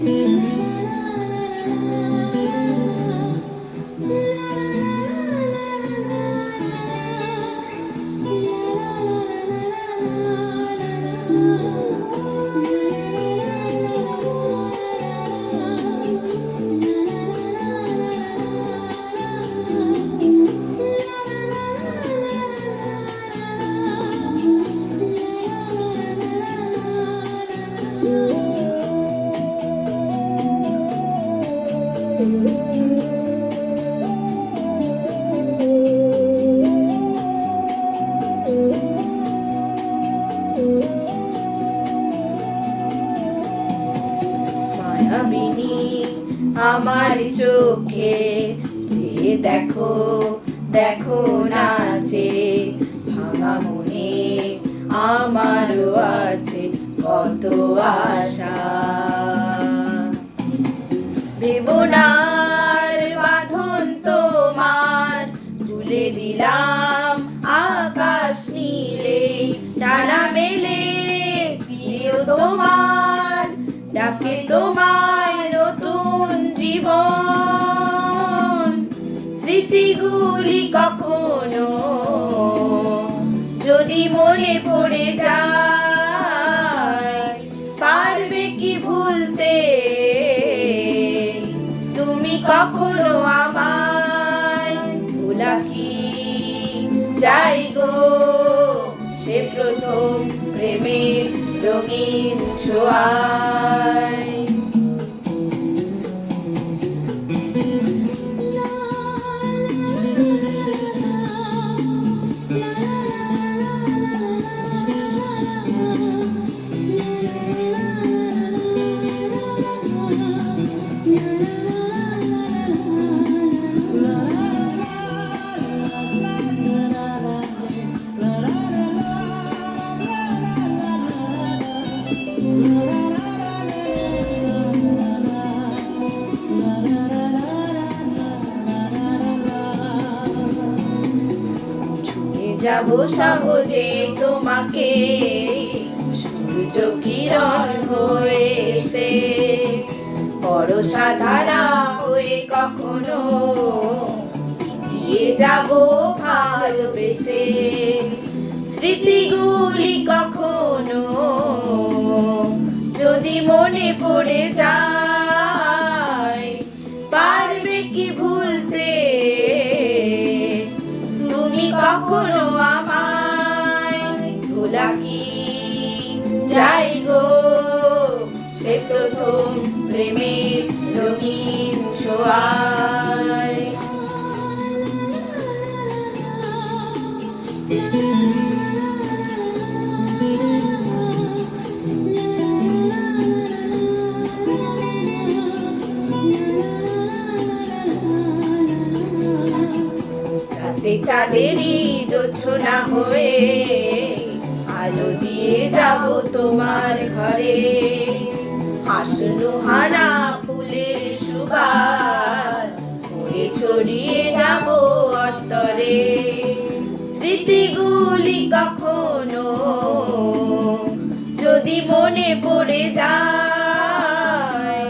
Mm-hmm. মায়াবিনী আমার চোখে যে দেখো দেখো নাচে ভাঙা মনে আমারও আছে কত আশা। বেবনার স্মৃতিগুলি কখনো? যদি মনে পড়ে যায়, পারবে কি ভুলতে? তুমি কখনো আমায় ভোলা কি? যাই গো, সে প্রথম প্রেমের রঙিন ছোঁয়ায় যাব সহজে তোমাকে। সূর্য কিরণ হয়ে এসে বড় ধারা হয়ে কখনো পিছিয়ে যাব ভালোবেসে স্মৃতিগুলি কখনো যদি মনে পড়ে যায়, পারবে কি ভুলতে? তুমি কখনো ভোলা কি যাই গো সে প্রথম প্রেমের রঙিন ছোঁয়ায়। চাঁদেরই জোছনা হয়ে আলো দিয়ে যাব তোমার ঘরে? হাসনু হানা ফুলের সুবাস হয়ে ছড়িয়ে যাব অন্তরে। স্মৃতিগুলি কখনো যদি মনে পড়ে যায়,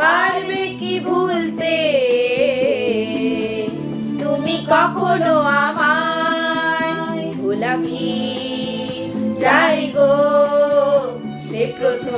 পারবে কি ভুলতে? তুমি কখনো আমায় ভোলা কি